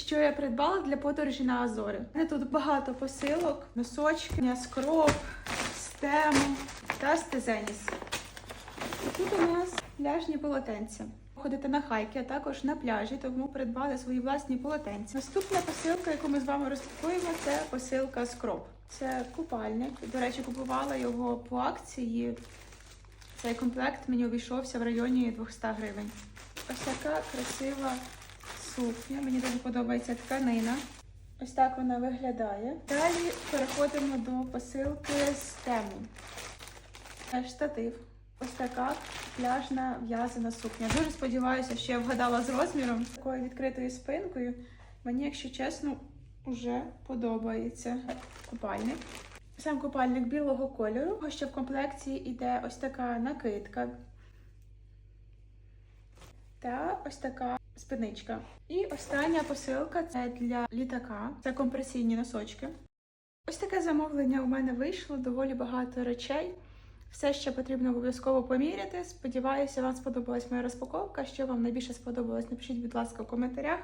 що я придбала для подорожі на Азори. Мене тут багато посилок, носочки, скроп, стему та стезеніс. Тут у нас пляжні полотенця. Ходите на хайки, а також на пляжі, тому придбали свої власні полотенця. Наступна посилка, яку ми з вами розпакуємо, це посилка скроп. Це купальник. До речі, купувала його по акції. Цей комплект мені обійшовся в районі 200 гривень. Ось така красива сукня. Мені дуже подобається тканина. Ось так вона виглядає. Далі переходимо до посилки з тему. Е, Штатив. Ось така пляжна в'язана сукня. Дуже сподіваюся, що я вгадала з розміром такою відкритою спинкою. Мені, якщо чесно, вже подобається купальник. Сам купальник білого кольору, ще в комплекції йде ось така накидка та ось така спиничка. І остання посилка це для літака. Це компресійні носочки. Ось таке замовлення у мене вийшло, доволі багато речей. Все ще потрібно обов'язково поміряти. Сподіваюся, вам сподобалась моя розпаковка. Що вам найбільше сподобалось, напишіть, будь ласка, в коментарях.